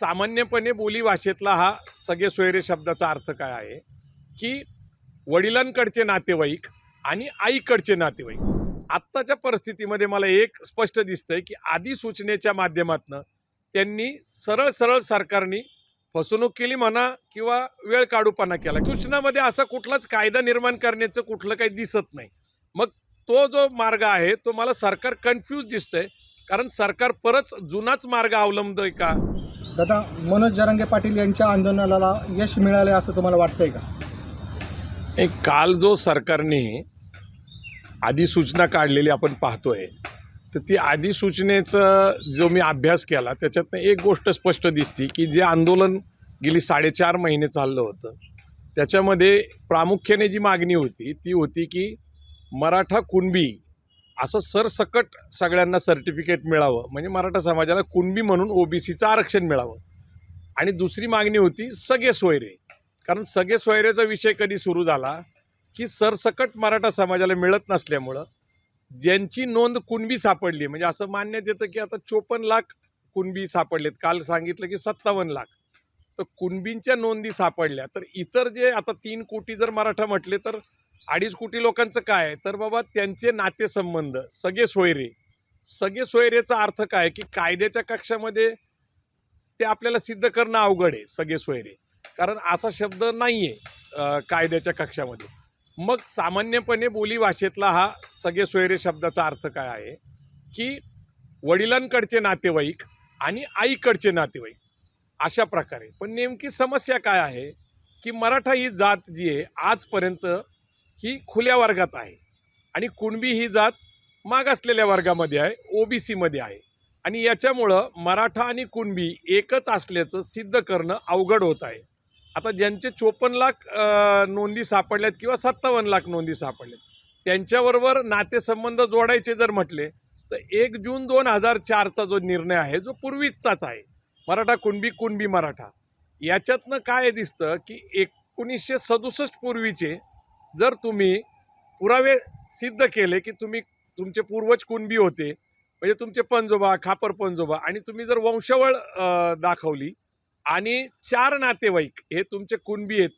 सामान्यपणे बोली भाषेतला हा सगळे सोयरे शब्दाचा अर्थ काय आहे? की वडिलांकडचे नातेवाईक आणि आईकडचे नातेवाईक. आत्ताच्या परिस्थितीमध्ये मला एक स्पष्ट दिसतंय की आधी सूचनेच्या माध्यमातनं त्यांनी सरळ सरळ सरकारने फसवणूक केली म्हणा किंवा वेळ काढूपणा केला. सूचनामध्ये असा कुठलाच कायदा निर्माण करण्याचं कुठलं काही दिसत नाही. मग तो जो मार्ग आहे तो मला सरकार कन्फ्यूज दिसतंय. कारण सरकार परत जुनाच मार्ग अवलंबतोय का? दादा मनोज जरांगे पाटील यांच्या आंदोलनाला यश मिळाले असं तुम्हाला वाटतंय का? एक काल जो सरकारने अधिसूचना काढलेली आपण पाहतोय तर ती अधिसूचनेचं जो मी अभ्यास केला त्याच्यातनं एक गोष्ट स्पष्ट दिसती की जे आंदोलन गेली साडेचार महिने चाललं होतं त्याच्यामध्ये प्रामुख्याने जी मागणी होती ती होती की मराठा कुणबी असं सरसकट सगळ्यांना सर्टिफिकेट मिळावं. म्हणजे मराठा समाजाला कुणबी म्हणून ओबीसीचं आरक्षण मिळावं. आणि दुसरी मागणी होती सगळे सोयरे. कारण सगळे सोयरेचा विषय कधी सुरू झाला? की सरसकट मराठा समाजाला मिळत नसल्यामुळं ज्यांची नोंद कुणबी सापडली म्हणजे असं मानण्यात येतं की आता चोपन्न लाख कुणबी सापडलेत. काल सांगितलं की सत्तावन्न लाख. तर कुणबींच्या नोंदी सापडल्या. तर इतर जे आता तीन कोटी जर मराठा म्हटले तर अडीच कोटी लोकांचं काय तर बाबा त्यांचे नातेसंबंध सगळे सोयरे. सगळे सोयरेचा अर्थ काय की कायद्याच्या कक्षामध्ये ते आपल्याला सिद्ध करणं अवघड आहे सगळे सोयरे. कारण असा शब्द नाही आहे कायद्याच्या कक्षामध्ये. मग सामान्यपणे बोली भाषेतला हा सगळे सोयरे शब्दाचा अर्थ काय आहे? की वडिलांकडचे नातेवाईक आणि आईकडचे नातेवाईक अशा प्रकारे. पण नेमकी समस्या काय आहे? की मराठा ही जात जी आहे आजपर्यंत ही खुल्या वर्गात आहे. आणि कुणबी ही जात मागासलेल्या वर्गामध्ये आहे ओ बी सीमध्ये आहे. आणि याच्यामुळं मराठा आणि कुणबी एकच असल्याचं सिद्ध करणं अवघड होत आहे. आता ज्यांचे चोपन्न लाख नोंदी सापडल्यात किंवा सत्तावन्न लाख नोंदी सापडल्यात त्यांच्याबरोबर नातेसंबंध जोडायचे जर म्हटले तर एक जून दोन हजार चारचा जो निर्णय आहे जो पूर्वीचाच आहे मराठा कुणबी कुणबी मराठा याच्यातनं काय दिसतं की एकोणीसशे सदुसष्ट पूर्वीचे जर तुम्ही पुरावे सिद्ध केले की तुम्ही तुमचे पूर्वज कुणबी होते म्हणजे तुमचे पंजोबा खापर पंजोबा आणि तुम्ही जर वंशवळ दाखवली आणि चार नातेवाईक हे तुमचे कुणबी आहेत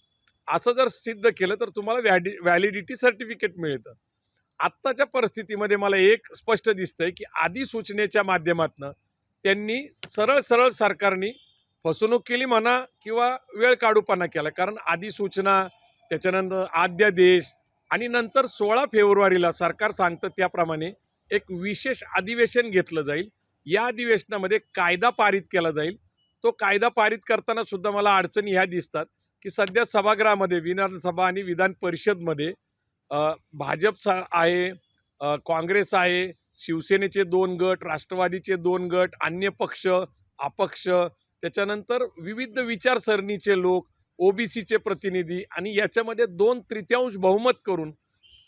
असं जर सिद्ध केलं तर तुम्हाला व्हॅडि व्हॅलिडिटी सर्टिफिकेट मिळतं. आत्ताच्या परिस्थितीमध्ये मला एक स्पष्ट दिसतंय की आधी सूचनेच्या माध्यमातनं त्यांनी सरळ सरळ सरकारने फसवणूक केली म्हणा किंवा वेळ काढूपणा केला. कारण आधी सूचना त्याच्यानंतर आद्यादेश आणि नंतर सोळा फेब्रुवारीला सरकार सांगतं त्याप्रमाणे एक विशेष अधिवेशन घेतलं जाईल. या अधिवेशनामध्ये कायदा पारित केला जाईल. तो कायदा पारित करताना सुद्धा मला अडचणी ह्या दिसतात की सध्या सभागृहामध्ये विधानसभा आणि विधान परिषदमध्ये भाजप स आहे काँग्रेस आहे शिवसेनेचे दोन गट राष्ट्रवादीचे दोन गट अन्य पक्ष अपक्ष त्याच्यानंतर विविध विचारसरणीचे लोक ओबीसीचे प्रतिनिधी आणि याच्यामध्ये दोन तृतीयांश बहुमत करून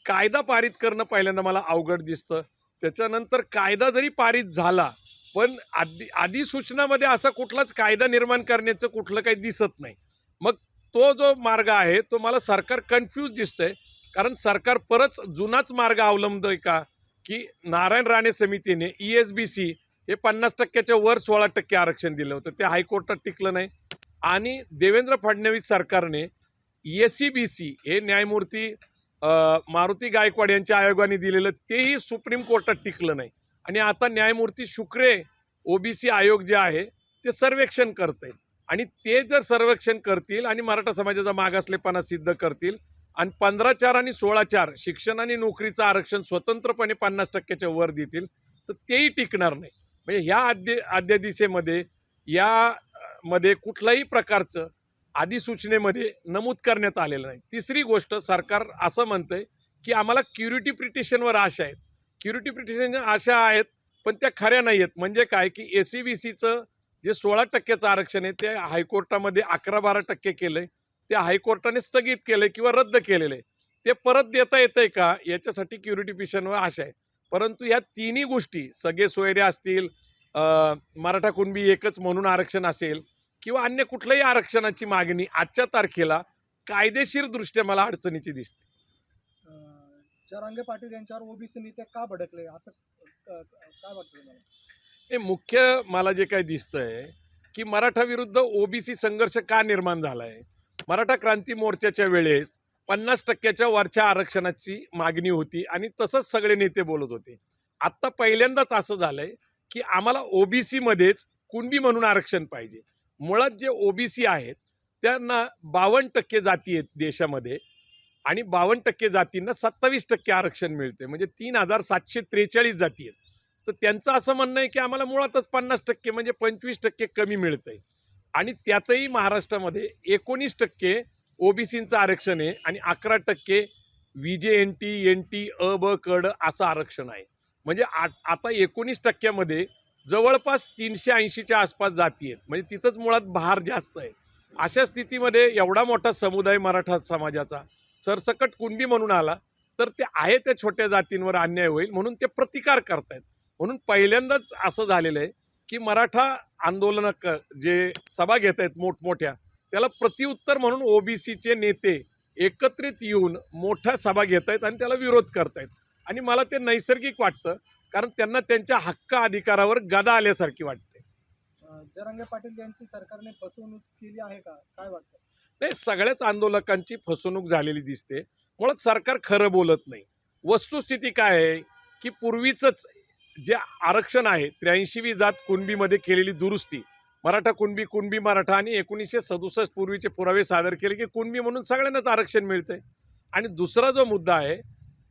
कायदा पारित करणं पहिल्यांदा मला अवघड दिसतं. त्याच्यानंतर कायदा जरी पारित झाला पण आधी अधिसूचनामध्ये असा कुठलाच कायदा निर्माण करण्याचं कुठलं काही दिसत नाही. मग तो जो मार्ग आहे तो मला सरकार कन्फ्यूज दिसतंय. कारण सरकार परत जुनाच मार्ग अवलंबतोय का? की नारायण राणे समितीने ई एस बी सी हे पन्नास टक्क्याच्या वर सोळा टक्के आरक्षण दिलं होतं. ते हायकोर्टात टिकलं नाही. आणि देवेंद्र फडणवीस सरकारने ए सी बी सी हे न्यायमूर्ती मारुती गायकवाड यांच्या आयोगाने दिलेलं तेही सुप्रीम कोर्टात टिकलं नाही. आणि आता न्यायमूर्ती शुक्रे ओबीसी आयोग जे आहे ते सर्वेक्षण करते आणि ते जर सर्वेक्षण करतील आणि मराठा समाजाचा मागासलेपणा सिद्ध करतील आणि पंधरा चार आणि सोळा चार शिक्षण आणि नोकरीचं आरक्षण स्वतंत्रपणे पन्नास टक्क्याच्या वर देतील तर तेही टिकणार नाही. म्हणजे ह्या अध्य अध्यादेशेमध्ये या मध्ये कुठल्याही प्रकारचं अधिसूचनेमध्ये नमूद करण्यात आलेलं नाही. तिसरी गोष्ट सरकार असं म्हणतंय की आम्हाला क्युरिटी पिटिशनवर आशा आहेत. क्युरिटी पिटिशन आशा आहेत पण त्या खऱ्या नाही आहेत. म्हणजे काय की ए सी बी सीचं जे सोळा टक्क्याचं आरक्षण आहे ते हायकोर्टामध्ये अकरा बारा टक्के केलं आहे ते हायकोर्टाने स्थगित केलं किंवा रद्द केलेलं आहे ते परत देता येतं आहे का? याच्यासाठी क्युरिटी पिटिशनवर आशा आहे. परंतु या तिन्ही गोष्टी सगळे सोयरे असतील मराठा कुणबी एकच म्हणून आरक्षण असेल किंवा अन्य कुठल्याही आरक्षणाची मागणी आजच्या तारखेला कायदेशीर दृष्ट्या मला अडचणीची दिसते. जरांगे पाटील यांच्यावर ओबीसी नेते का भडकले? असं काय वाटतं हे मुख्य मला जे काही दिसतंय की मराठा विरुद्ध ओबीसी संघर्ष का निर्माण झाला आहे मराठा क्रांती मोर्चाच्या वेळेस पन्नास टक्क्याच्या वरच्या आरक्षणाची मागणी होती आणि तसंच सगळे नेते बोलत होते. आत्ता पहिल्यांदाच असं झालंय की आम्हाला ओबीसीमध्येच कुणबी म्हणून आरक्षण पाहिजे. मुळात जे ओबीसी आहेत त्यांना बावन्न टक्के जाती आहेत देशामध्ये आणि बावन्न टक्के जातींना सत्तावीस टक्के आरक्षण मिळते म्हणजे तीन हजार सातशे त्रेचाळीस जाती आहेत. तर त्यांचं असं म्हणणं आहे की आम्हाला मुळातच पन्नास टक्के म्हणजे पंचवीस टक्के कमी मिळतंय. आणि त्यातही महाराष्ट्रामध्ये एकोणीस टक्के ओबीसीचं आरक्षण आहे आणि अकरा टक्के V J N T N T अ ब कड असं आरक्षण आहे. म्हणजे आ आता एकोणीस टक्क्यामध्ये जवळपास तीनशे ऐंशीच्या आसपास जाती आहेत. म्हणजे तिथंच मुळात भार जास्त आहे. अशा स्थितीमध्ये एवढा मोठा समुदाय मराठा समाजाचा सरसकट कुणबी म्हणून आला तर ते आहे त्या छोट्या जातींवर अन्याय होईल म्हणून ते प्रतिकार करतायत. म्हणून पहिल्यांदाच असं झालेलं आहे की मराठा आंदोलन क जे सभा घेत आहेत मोठमोठ्या त्याला प्रतिउत्तर म्हणून ओबीसीचे नेते एकत्रित येऊन मोठ्या सभा घेत आहेत आणि त्याला विरोध करतायत. आणि मला ते नैसर्गिक वाटतं कारण त्यांना त्यांच्या हक्क अधिकारावर गदा आल्यासारखी वाटते. जरांगे पाटील यांची सरकारने फसवणूक केली आहे का? काय वाटतं? नाही सगळ्याच आंदोलकांची फसवणूक झालेली दिसते. मुळात सरकार खरं बोलत नाही. वस्तुस्थिती काय आहे? की पूर्वीचंच जे आरक्षण आहे त्र्याऐंशीवी जात कुणबीमध्ये केलेली दुरुस्ती मराठा कुणबी कुणबी मराठा आणि एकोणीसशे सदुसष्ट पूर्वीचे पुरावे सादर केले की कुणबी म्हणून सगळ्यांनाच आरक्षण मिळतंय. आणि दुसरा जो मुद्दा आहे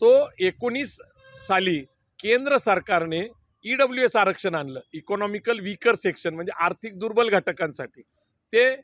तो एकोणीस साली केंद्र सरकारने ई डब्ल्यू एस आरक्षण आणलं इकॉनॉमिकल वीकर सेक्शन म्हणजे आर्थिक दुर्बल घटकांसाठी. ते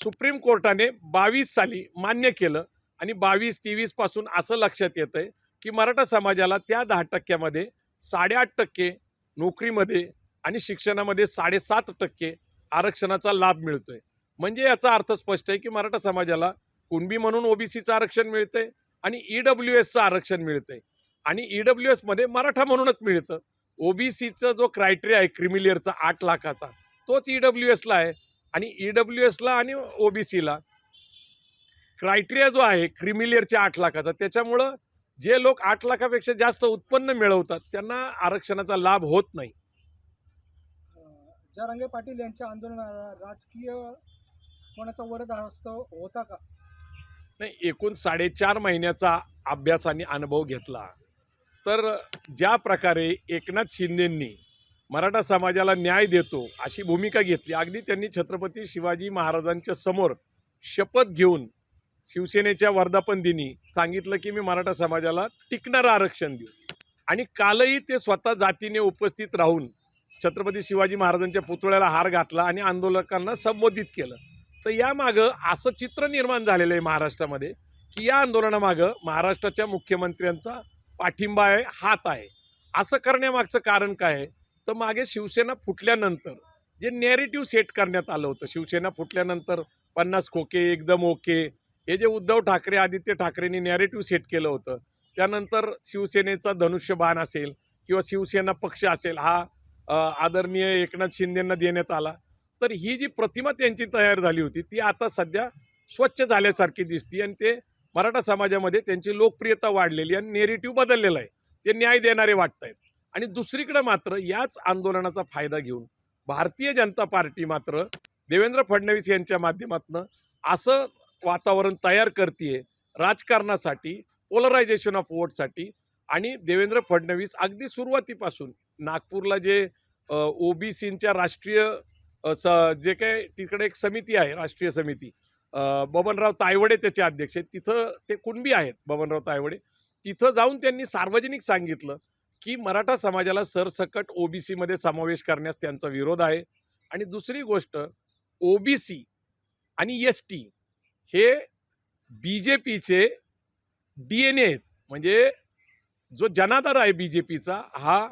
सुप्रीम कोर्टाने बावीस साली मान्य केलं आणि बावीस तेवीसपासून असं लक्षात येतं आहे की मराठा समाजाला त्या दहा टक्क्यामध्ये साडेआठ टक्के नोकरीमध्ये आणि शिक्षणामध्ये साडेसात टक्के आरक्षणाचा लाभ मिळतो आहे म्हणजे याचा अर्थ स्पष्ट आहे की मराठा समाजाला कुणबी म्हणून ओबीसीचं आरक्षण मिळतं आहे आणि ई डब्ल्यू एसचं आरक्षण मिळतं आहे आणि ई डब्ल्यू एसमध्ये मराठा म्हणूनच मिळतं. ओबीसीचा जो क्रायटेरिया आहे क्रिमिलियरचा आठ लाखाचा तोच ई डब्ल्यू एसला आहे. आणि ई डब्ल्यू एसला आणि ओबीसीला क्रायटेरिया जो आहे क्रिमिलियरच्या आठ लाखाचा. त्याच्यामुळं जे लोक आठ लाखापेक्षा जास्त उत्पन्न मिळवतात त्यांना आरक्षणाचा लाभ होत नाही. जरांगे पाटील यांच्या आंदोलनाला राजकीय कोणाचा वरद हस्त होता का? नाही एकूण साडेचार महिन्याचा अभ्यास आणि अनुभव घेतला. तर ज्या प्रकारे एकनाथ शिंदेंनी मराठा समाजाला न्याय देतो अशी भूमिका घेतली अगदी त्यांनी छत्रपती शिवाजी महाराजांच्या समोर शपथ घेऊन शिवसेनेच्या वर्धापन दिनी सांगितलं की मी मराठा समाजाला टिकणारं आरक्षण देऊ. आणि कालही ते स्वतः जातीने उपस्थित राहून छत्रपती शिवाजी महाराजांच्या पुतळ्याला हार घातला आणि आंदोलकांना संबोधित केलं. तर यामागं असं चित्र निर्माण झालेलं आहे महाराष्ट्रामध्ये की या आंदोलनामागं महाराष्ट्राच्या मुख्यमंत्र्यांचा पाठिंबा आहे हात आहे. असं करण्यामागचं कारण काय आहे? तर मागे शिवसेना फुटल्यानंतर जे नॅरेटिव्ह सेट करण्यात आलं होतं शिवसेना फुटल्यानंतर पन्नास खोके एकदम ओके हे जे उद्धव ठाकरे आदित्य ठाकरेंनी नॅरेटिव्ह सेट केलं होतं त्यानंतर शिवसेनेचा धनुष्यबाण असेल किंवा शिवसेना पक्ष असेल हा आदरणीय एकनाथ शिंदेंना देण्यात आला. तर ही जी प्रतिमा त्यांची तयार झाली होती ती आता सध्या स्वच्छ झाल्यासारखी दिसती आणि ते मराठा समाजामध्ये त्यांची लोकप्रियता वाढलेली आणि नेरेटिव्ह बदललेला आहे. ते न्याय देणारे वाटत आहेत आणि दुसरीकडे मात्र याच आंदोलनाचा फायदा घेऊन भारतीय जनता पार्टी मात्र देवेंद्र फडणवीस यांच्या माध्यमातून असं वातावरण तयार करते राजकारणासाठी पोलरायझेशन ऑफ वोटसाठी आणि देवेंद्र फडणवीस अगदी सुरुवातीपासून नागपूरला जे ओबीसींच्या राष्ट्रीय स जे काही तिकडे एक समिती आहे राष्ट्रीय समिती बबनराव तायवडे त्याचे अध्यक्ष आहेत. तिथं ते कुणबी आहेत बबनराव तायवडे. तिथं जाऊन त्यांनी सार्वजनिक सांगितलं की मराठा समाजाला सरसकट ओबीसीमध्ये समावेश करण्यास त्यांचा विरोध आहे. आणि दुसरी गोष्ट ओबीसी आणि एस टी हे बी जे पीचे डी एन ए आहेत. म्हणजे जो जनाधार आहे बी जे पीचा हा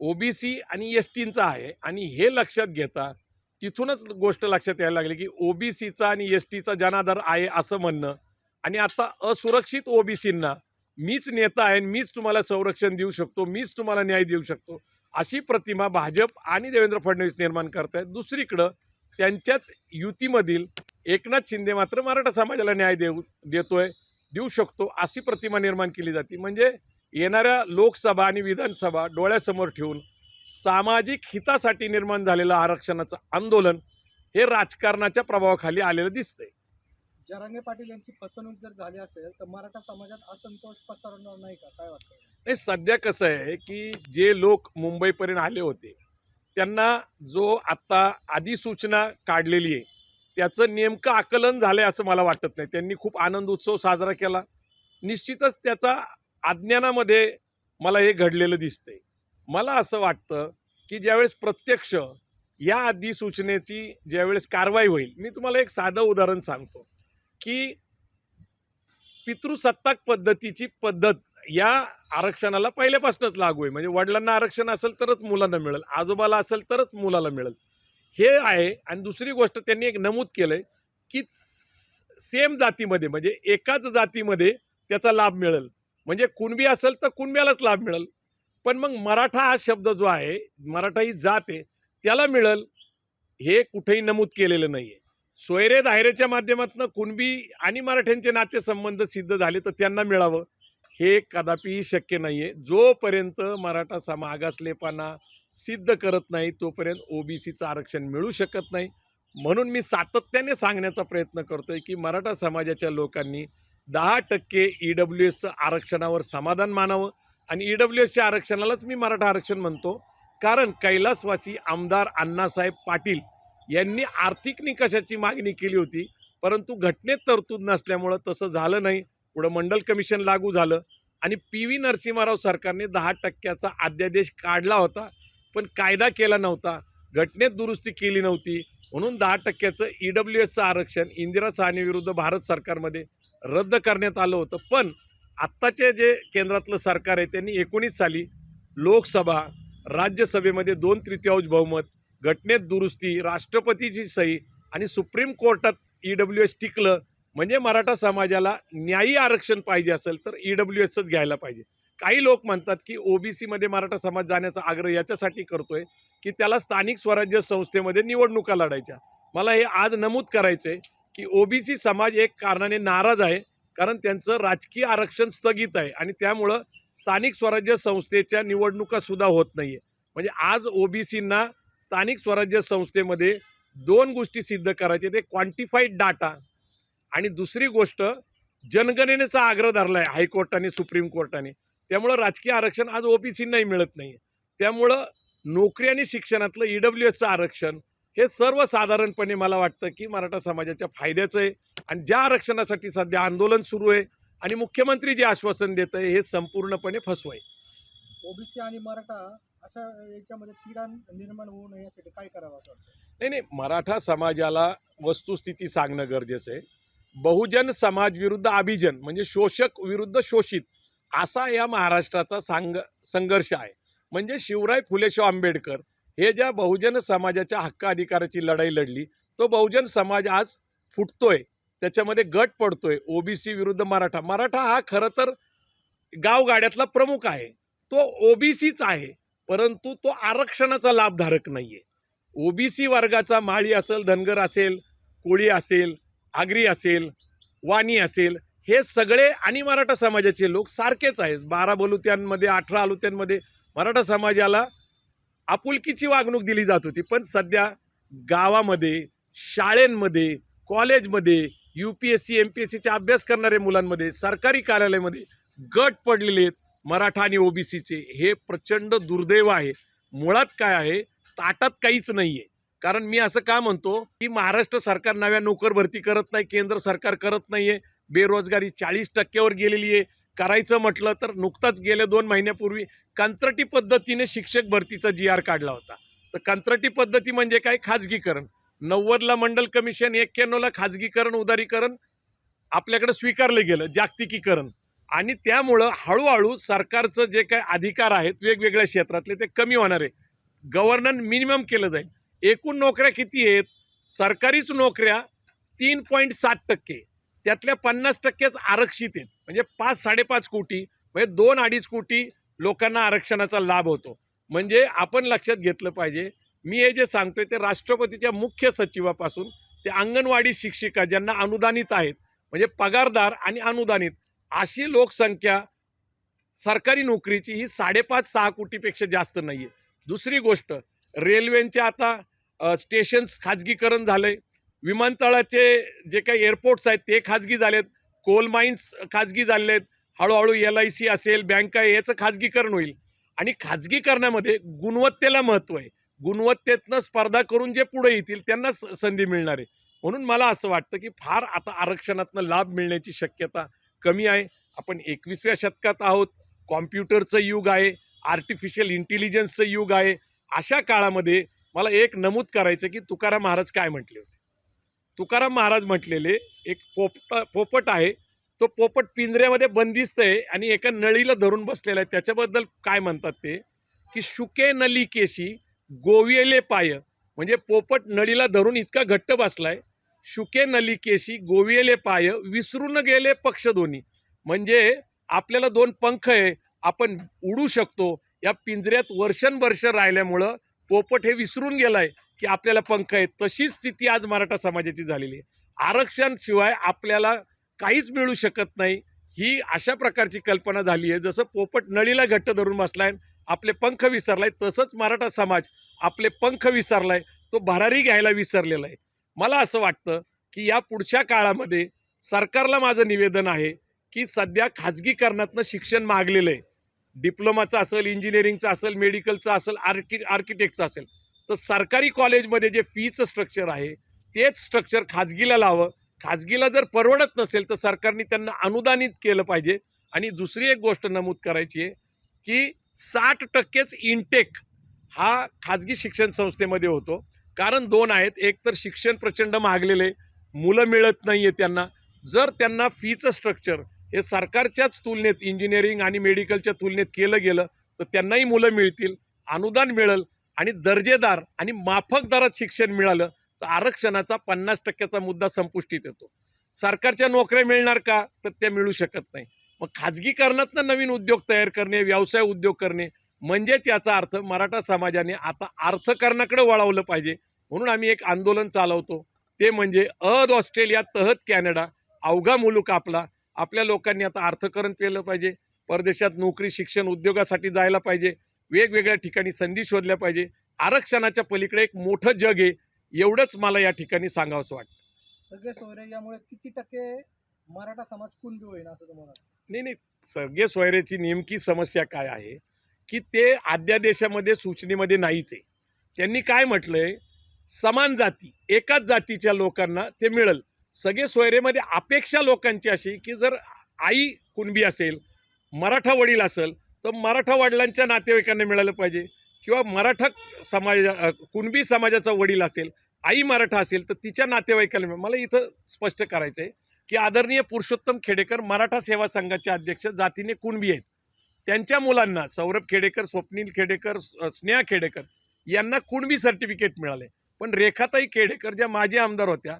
ओबीसी आणि एस टींचा आहे. आणि हे लक्षात घेता तिथूनच गोष्ट लक्षात यायला लागली की ओबीसीचा आणि एस टीचा जनाधार आहे असं म्हणणं. आणि आता असुरक्षित ओबीसींना मीच नेता आहे आणि मीच तुम्हाला संरक्षण देऊ शकतो मीच तुम्हाला न्याय देऊ शकतो अशी प्रतिमा भाजप आणि देवेंद्र फडणवीस निर्माण करत आहेत दुसरीकडं त्यांच्याच युतीमधील एकनाथ शिंदे मात्र मराठा समाजाला न्याय देऊ देतोय देऊ शकतो अशी प्रतिमा निर्माण केली जाते. म्हणजे येणाऱ्या लोकसभा आणि विधानसभा डोळ्यासमोर ठेवून सामाजिक हितासाठी निर्माण झालेलं आरक्षणाचं आंदोलन हे राजकारणाच्या प्रभावाखाली आलेलं दिसतंय. जरांगे पाटील यांची फसवणूक जर झाली असेल तर मराठा समाजात असंतोष पसरवणार नाही का? काय वाटतं? नाही सध्या कसं आहे की जे लोक मुंबईपर्यंत आले होते त्यांना जो आत्ता अधिसूचना काढलेली आहे त्याचं नेमकं आकलन झालंय असं मला वाटत नाही. त्यांनी खूप आनंद उत्सव साजरा केला. निश्चितच त्याचा अज्ञानामध्ये मला हे घडलेलं दिसतंय. मला असं वाटतं की ज्यावेळेस प्रत्यक्ष या अधिसूचनेची ज्यावेळेस कारवाई होईल मी तुम्हाला एक साधं उदाहरण सांगतो की पितृसत्ताक पद्धतीची पद्धत या आरक्षणाला पहिल्यापासूनच लागू आहे. म्हणजे वडिलांना आरक्षण असेल तरच मुलांना मिळेल आजोबाला असेल तरच मुलाला मिळेल. हे आहे आणि दुसरी गोष्ट त्यांनी एक नमूद केलंय की सेम जातीमध्ये म्हणजे एकाच जातीमध्ये त्याचा लाभ मिळेल. म्हणजे कुणबी असेल तर कुणब्यालाच लाभ मिळेल. पण मग मराठा हा शब्द जो आहे मराठा ही जात आहे त्याला मिळेल हे कुठेही नमूद केलेलं नाही आहे सोयरे धायरेच्या माध्यमातून कुणबी आणि मराठ्यांचे नातेसंबंध सिद्ध झाले तर त्यांना मिळावं हे कदापिही शक्य नाही आहे जोपर्यंत मराठा समागासलेपणा सिद्ध करत नाही तोपर्यंत ओबीसीचं आरक्षण मिळू शकत नाही. म्हणून मी सातत्याने सांगण्याचा प्रयत्न करतोय की मराठा समाजाच्या लोकांनी दहा टक्के ई डब्ल्यू एसचं आरक्षणावर समाधान मानावं. आणि ई डब्ल्यू एसच्या आरक्षणालाच मी मराठा आरक्षण म्हणतो. कारण कैलासवासी आमदार अण्णासाहेब पाटील यांनी आर्थिक निकषाची मागणी केली होती. परंतु घटनेत तरतूद नसल्यामुळं तसं झालं नाही. पुढं मंडल कमिशन लागू झालं आणि पी व्ही नरसिंहराव सरकारने दहा टक्क्याचा अध्यादेश काढला होता. पण कायदा केला नव्हता. घटनेत दुरुस्ती केली नव्हती. म्हणून दहा टक्क्याचं ई डब्ल्यू एसचं आरक्षण इंदिरा साहनीविरुद्ध भारत सरकारमध्ये रद्द करण्यात आलं होतं. पण आत्ताचे जे केंद्रातलं सरकार आहे त्यांनी एकोणीस साली लोकसभा राज्यसभेमध्ये दोन तृतीयांश बहुमत घटनेत दुरुस्ती राष्ट्रपतीची सही आणि सुप्रीम कोर्टात ई डब्ल्यू एस टिकलं म्हणजे मराठा समाजाला न्यायी आरक्षण पाहिजे असेल तर ई डब्ल्यू एसच घ्यायला पाहिजे. काही लोक म्हणतात की ओबीसीमध्ये मराठा समाज जाण्याचा आग्रह याच्यासाठी करतोय की त्याला स्थानिक स्वराज्य संस्थेमध्ये निवडणुका लढायच्या. मला हे आज नमूद करायचं आहे की ओबीसी समाज एक कारणाने नाराज आहे कारण त्यांचं राजकीय आरक्षण स्थगित आहे आणि त्यामुळं स्थानिक स्वराज्य संस्थेच्या निवडणुका सुद्धा होत आहे म्हणजे आज ओबीसींना स्थानिक स्वराज्य संस्थेमध्ये दोन गोष्टी सिद्ध करायचे ते क्वांटिफाईड डाटा आणि दुसरी गोष्ट जनगणनेचा आग्रह धरला आहे हायकोर्टाने सुप्रीम कोर्टाने. त्यामुळं राजकीय आरक्षण आज ओबीसींनाही मिळत नाही त्यामुळं नोकरी आणि शिक्षणातलं ई डब्ल्यू एसचं आरक्षण हे सर्वसाधारणपणे मला वाटतं की मराठा समाजाच्या फायद्याचं आहे आणि ज्या आरक्षणासाठी सध्या आंदोलन सुरू आहे आणि मुख्यमंत्री जे आश्वासन देत आहे हे संपूर्णपणे फसवं आहे. ओबीसी आणि मराठा अशा याच्यामध्ये तिढा निर्माण होऊ नये यासाठी काय करावं असं नाही नाही मराठा समाजाला वस्तुस्थिती सांगणं गरजेचं आहे. बहुजन समाज विरुद्ध अभिजन म्हणजे शोषक विरुद्ध शोषित असा या महाराष्ट्राचा सांग संघर्ष आहे. म्हणजे शिवराय फुलेशाह आंबेडकर हे ज्या बहुजन समाजाच्या हक्क अधिकाराची लढाई लढली तो बहुजन समाज आज फुटतोय त्याच्यामध्ये गट पडतोय ओबीसी विरुद्ध मराठा. मराठा हा खरं तर गावगाड्यातला प्रमुख आहे. तो ओबीसीच आहे परंतु तो आरक्षणाचा लाभधारक नाही आहे ओबीसी वर्गाचा माळी असेल धनगर असेल कोळी असेल आगरी असेल वाणी असेल हे सगळे आणि मराठा समाजाचे लोक सारखेच आहेत. बारा बलुत्यांमध्ये अठरा आलुत्यांमध्ये मराठा समाजाला आपुलकीची वागणूक दिली जात होती पण सध्या गावामध्ये शाळेंमध्ये कॉलेजमध्ये U P S C M P S सीचा अभ्यास करणाऱ्या मुलांमध्ये सरकारी कार्यालयामध्ये गट पडलेले आहेत मराठा आणि ओबीसीचे हे प्रचंड दुर्दैव आहे. मुळात काय आहे? ताटात काहीच नाही आहे कारण मी असं का म्हणतो? की महाराष्ट्र सरकार नव्या नोकर भरती करत नाही केंद्र सरकार करत नाही आहे बेरोजगारी चाळीस टक्क्यावर गेलेली आहे. करायचं म्हटलं तर नुकताच गेल्या दोन महिन्यापूर्वी कंत्राटी पद्धतीने शिक्षक भरतीचा जी आर काढला होता. तर कंत्राटी पद्धती म्हणजे काय? खाजगीकरण. नव्वदला मंडल कमिशन एक्क्याण्णवला खाजगीकरण उदारीकरण आपल्याकडे स्वीकारलं गेलं जागतिकीकरण. आणि त्यामुळं हळूहळू सरकारचं जे काय अधिकार आहेत वेगवेगळ्या क्षेत्रातले ते कमी होणार आहे. गव्हर्नन्स मिनिमम केलं जाईल. एकूण नोकऱ्या किती आहेत? सरकारीच नोकऱ्या तीन पॉईंट सात टक्के. त्यातल्या पन्नास टक्केच आरक्षित आहेत. म्हणजे पाच साडेपाच कोटी म्हणजे दोन अडीच कोटी लोकांना आरक्षणाचा लाभ होतो. म्हणजे आपण लक्षात घेतलं पाहिजे मी हे जे सांगतोय ते राष्ट्रपतीच्या मुख्य सचिवापासून ते अंगणवाडी शिक्षिका ज्यांना अनुदानित आहेत म्हणजे पगारदार आणि अनुदानित अशी लोकसंख्या सरकारी नोकरीची ही साडेपाच सहा कोटीपेक्षा जास्त नाही आहे दुसरी गोष्ट रेल्वेंच्या आता स्टेशन्स खाजगीकरण झालं आहे विमानतळाचे जे काही एअरपोर्ट्स आहेत ते खाजगी झालेत. कोल माइन्स खाजगी झालेले आहेत हळूहळू एल आय सी असेल बँका याचं खाजगीकरण होईल. आणि खाजगीकरणामध्ये गुणवत्तेला महत्त्व आहे. गुणवत्तेतनं स्पर्धा करून जे पुढे येतील त्यांना संधी मिळणार आहे. म्हणून मला असं वाटतं की फार आता आरक्षणातनं लाभ मिळण्याची शक्यता कमी आहे. आपण एकवीसव्या शतकात आहोत. कॉम्प्युटरचं युग आहे. आर्टिफिशियल इंटेलिजन्सचं युग आहे. अशा काळामध्ये मला एक नमूद करायचं की तुकाराम महाराज काय म्हटले होते? तुकाराम महाराज म्हटलेले एक पोपट पोपट आहे तो पोपट पिंजऱ्यामध्ये बंदिस्त आहे आणि एका नळीला धरून बसलेला आहे. त्याच्याबद्दल काय म्हणतात ते? की शुके नली केशी गोविले पाय म्हणजे पोपट नळीला धरून इतका घट्ट बसलाय शुके नली केशी गोविले पाय विसरून गेले पक्ष दोन्ही. म्हणजे आपल्याला दोन पंख आहे आपण उडू शकतो या पिंजऱ्यात वर्षानुवर्ष राहिल्यामुळं पोपट हे विसरून गेलाय. की आपल्याला पंख आहेत. तशीच स्थिती आज मराठा समाजाची झालेली आहे. आरक्षण शिवाय आपल्याला काहीच मिळू शकत नाही. ही अशा प्रकारची कल्पना झाली आहे. जसं पोपट नळीला घट्ट धरून बसलाय आपले पंख विसरलाय तसंच मराठा समाज आपले पंख विसरलाय तो भरारी घ्यायला विसरलेला आहे. मला असं वाटतं की या पुढच्या काळामध्ये सरकारला माझं निवेदन आहे की सध्या खाजगीकरणातनं शिक्षण मागलेलं आहे. डिप्लोमाचं असेल इंजिनिअरिंगचं असेल मेडिकलचं असेल आर्कि आर्किटेक्टचं असेल. तर सरकारी कॉलेजमध्ये जे फीचं स्ट्रक्चर आहे तेच स्ट्रक्चर खाजगीला लावं. खाजगीला जर परवडत नसेल तर सरकारने त्यांना अनुदानित केलं पाहिजे. आणि दुसरी एक गोष्ट नमूद करायची आहे की साठ टक्केच इनटेक हा खाजगी शिक्षण संस्थेमध्ये होतो. कारण दोन आहेत. एक तर शिक्षण प्रचंड महागलेलं आहे. मुलं मिळत नाही आहे त्यांना. जर त्यांना फीचं स्ट्रक्चर हे सरकारच्याच तुलनेत इंजिनिअरिंग आणि मेडिकलच्या तुलनेत केलं गेलं तर त्यांनाही मुलं मिळतील. अनुदान मिळेल. आणि दर्जेदार आणि माफक दरात शिक्षण मिळालं तर आरक्षणाचा पन्नास टक्क्याचा मुद्दा संपुष्टीत येतो. सरकारच्या नोकऱ्या मिळणार का? तर त्या मिळू शकत नाही. मग खाजगीकरणातनं नवीन उद्योग तयार करणे व्यवसाय उद्योग करणे म्हणजेच याचा अर्थ मराठा समाजाने आता अर्थकारणाकडे वळवलं पाहिजे. म्हणून आम्ही एक आंदोलन चालवतो. ते म्हणजे अद ऑस्ट्रेलिया तहत कॅनडा अवघा मुलूक आपला. आपल्या लोकांनी आता अर्थकरण केलं पाहिजे. परदेशात नोकरी शिक्षण उद्योगासाठी जायला पाहिजे. वेगवेगळ्या ठिकाणी संधी शोधल्या पाहिजे. आरक्षणाच्या पलीकडे एक मोठं जग आहे. एवढंच मला या ठिकाणी सांगावंसं वाटतं. सगळे सोयरे यामुळे किती टक्के मराठा समाज कुणबी होईल असं तुम्हाला? नाही नाही. सर्गे सोयरेची नेमकी समस्या काय आहे? की ते अध्यादेशामध्ये सूचनेमध्ये नाहीच आहे. त्यांनी काय म्हटलंय? समान जाती एकाच जातीच्या लोकांना ते मिळेल. सगळे सोयरेमध्ये अपेक्षा लोकांची अशी की जर आई कुणबी असेल मराठा वडील असेल तर मराठा वडिलांच्या नातेवाईकांना मिळालं पाहिजे. किंवा मराठा समाजा कुणबी समाजाचा वडील असेल आई मराठा असेल तर तिच्या नातेवाईकाला मला इथं स्पष्ट करायचं आहे की आदरणीय पुरुषोत्तम खेडेकर मराठा सेवा संघाचे अध्यक्ष जातीने कुणबी आहेत. त्यांच्या मुलांना सौरभ खेडेकर स्वप्नील खेडेकर स्नेहा खेडेकर यांना कुणबी सर्टिफिकेट मिळाले. पण रेखाताई खेडेकर ज्या माजी आमदार होत्या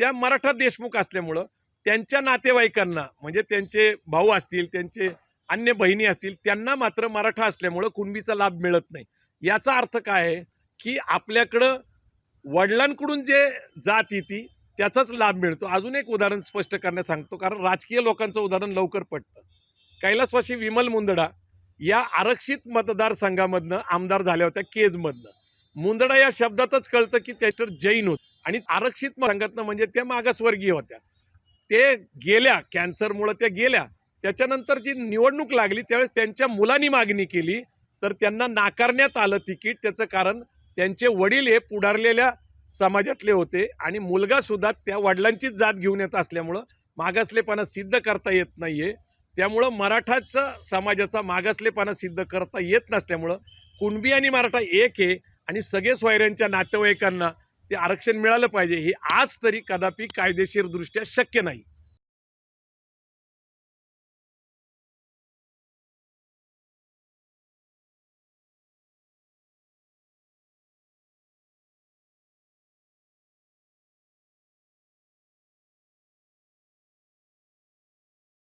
त्या मराठा देशमुख असल्यामुळं त्यांच्या नातेवाईकांना म्हणजे त्यांचे भाऊ असतील त्यांचे अन्य बहिणी असतील त्यांना मात्र मराठा असल्यामुळं कुणबीचा लाभ मिळत नाही. याचा अर्थ काय आहे? की आपल्याकडं वडिलांकडून जे जात येते त्याचाच लाभ मिळतो. अजून एक उदाहरण स्पष्ट करण्यास सांगतो कारण राजकीय लोकांचं उदाहरण लवकर पडतं कैलासवाशी विमल मुंदडा या आरक्षित मतदारसंघामधनं आमदार झाल्या होत्या केजमधनं. मुंदडा या शब्दातच कळतं की त्याच्यावर जैन होत. आणि आरक्षित संघातनं म्हणजे त्या मागासवर्गीय होत्या. ते गेल्या कॅन्सरमुळं त्या गेल्या. त्याच्यानंतर जी निवडणूक लागली त्यावेळेस त्यांच्या मुलांनी मागणी केली. तर त्यांना नाकारण्यात आलं तिकीट. त्याचं कारण त्यांचे वडील हे पुढारलेल्या समाजातले होते आणि मुलगासुद्धा त्या वडिलांचीच जात घेऊन येत असल्यामुळं मागासलेपणा सिद्ध करता येत नाहीये. त्यामुळं मराठाचा समाजाचा मागासलेपणा सिद्ध करता येत नसल्यामुळं कुणबी आणि मराठा एक आहे आणि सगळे सोयऱ्यांच्या नातेवाईकांना ते आरक्षण मिळालं पाहिजे. हे आज तरी कदापि कायदेशीरदृष्ट्या शक्य नाही.